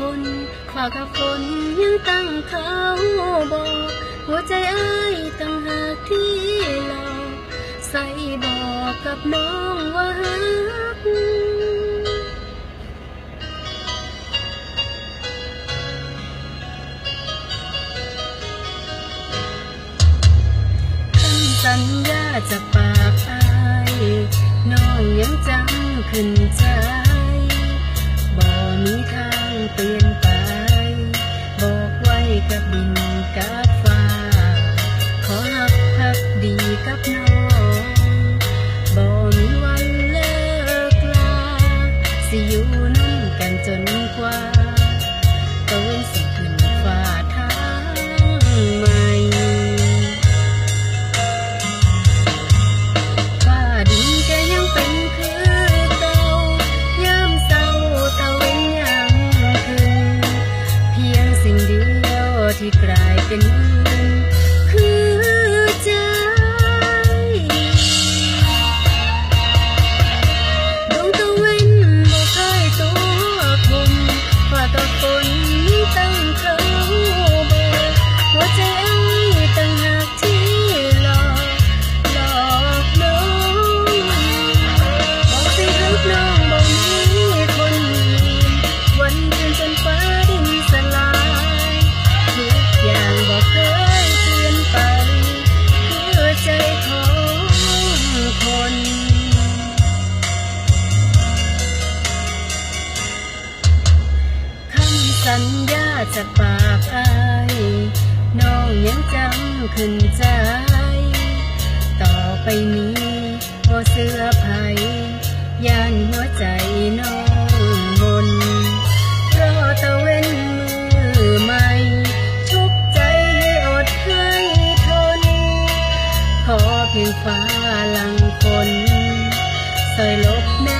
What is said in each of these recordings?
คนฝากกับคนยังตั้งเขาบอก หัวใจอ้ายตั้งหากที่หลอกใส่บอกกับน้องว่าฮักคำสัญญาจะปากอาย น้องยังจำขึ้นใจ เปลี่ยนไป บอกไว้กับดินกับฟ้า ขอหักพักดีกับน้องบ่มีวันเลิกลา สิอยู่นั่นกันจนกว่า ก จากปากอายน้องยังจำขึ้นใจ ต่อไปนี้บ่เสื้อภัยย่านหัวใจน้องมนรอตะเว้นมือใหม่ชุบใจให้อดให้ทน ขอเพียงฟ้าหลังฝนสอยลบหน้าคน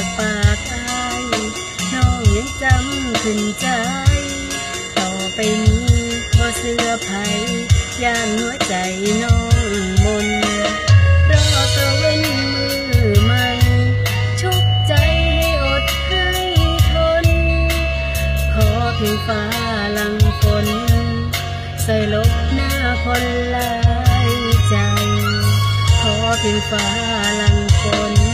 จากปากอายน้องยังจำขึ้นใจ ต่อไปนี้บ่เสื้อภัยย่านหัวใจน้องมนรอตะเว้นมือใหม่ชุบใจให้อดให้ทน ขอเพียงฟ้าลังฝนใส่ลบหน้าคนลายใจ ขอเพียงฟ้าลังฝน